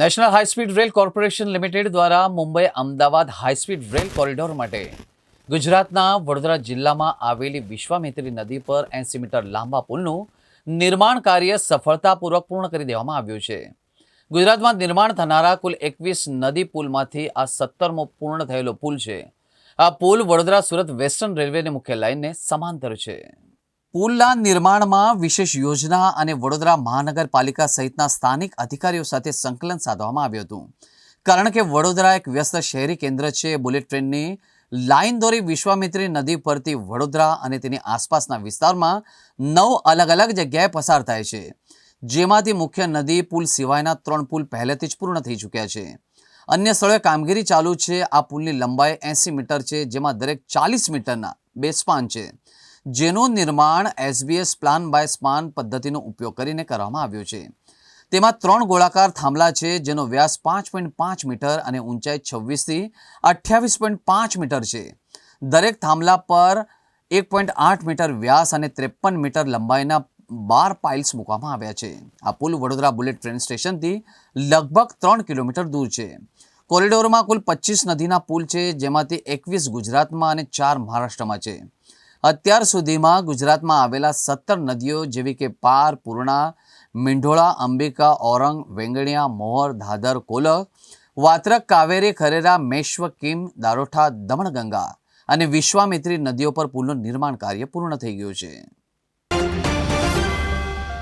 National high speed rail corporation limited દ્વારા Mumbai Ahmedabad high speed rail corridor માટે ગુજરાતના વડોદરા જિલ્લામાં આવેલી વિશ્વામિત્રી નદી પર એંસી મીટર લાંબા પુલનું નિર્માણ કાર્ય સફળતાપૂર્વક પૂર્ણ કરી દેવામાં આવ્યું છે. ગુજરાતમાં નિર્માણ થનારા કુલ એકવીસ નદી પુલમાંથી આ સત્તરમો પૂર્ણ થયેલો પુલ છે. આ પુલ વડોદરા સુરત વેસ્ટર્ન રેલવેની મુખ્ય લાઇનને સમાંતર છે. પુલના નિર્માણમાં વિશેષ યોજના અને વડોદરા મહાનગરપાલિકા સહિતના સ્થાનિક અધિકારીઓ સાથે સંકલન સાધવામાં આવ્યું હતું. કારણ કે વડોદરા એક વ્યસ્ત શહેરી કેન્દ્ર છે, બુલેટ ટ્રેનની લાઇન દોરી વિશ્વામિત્રી નદી પરથી વડોદરા અને તેની આસપાસના વિસ્તારમાં નવ અલગ અલગ જગ્યાએ પસાર થાય છે. જેમાંથી મુખ્ય નદી, પુલ સિવાયના ત્રણ પુલ પહેલેથી જ પૂર્ણ થઈ ચૂક્યા છે. અન્ય સ્થળોએ કામગીરી ચાલુ છે. આ પુલની લંબાઈ એંસી મીટર છે, જેમાં દરેક ચાલીસ મીટરના બે સ્પાન છે. જેનું નિર્માણ એસબીએસ પ્લાન બાય સ્પાન પદ્ધતિનો ઉપયોગ કરીને કરવામાં આવ્યું છે. તેમાં ત્રણ ગોળાકાર થાંભલા છે, જેનો વ્યાસ પાંચ પોઈન્ટ પાંચ મીટર અને ઊંચાઈ છવ્વીસથી અઠ્યાવીસ પોઈન્ટ પાંચ મીટર છે. દરેક થાંભલા પર એક પોઈન્ટ આઠ મીટર વ્યાસ અને ત્રેપન મીટર લંબાઈના બાર પાઇલ્સ મૂકવામાં આવ્યા છે. આ પુલ વડોદરા બુલેટ ટ્રેન સ્ટેશનથી લગભગ ત્રણ કિલોમીટર દૂર છે. કોરિડોરમાં કુલ પચીસ નદીના પુલ છે, જેમાંથી એકવીસ ગુજરાતમાં અને ચાર મહારાષ્ટ્રમાં છે. અત્યાર સુધીમાં ગુજરાતમાં આવેલા સત્તર નદીઓ જેવી કે પાર, પૂર્ણા, મીંઢોળા, અંબિકા, ઓરંગ, વેંગણિયા, મોહર, ધાદર કોલક વાત્રક, કાવેરી, ખરેરા, મેશ્વ, કિમ, દારોઠા, દમણગંગા અને વિશ્વામિત્રી નદીઓ પર પુલનું નિર્માણ કાર્ય પૂર્ણ થઈ ગયું છે.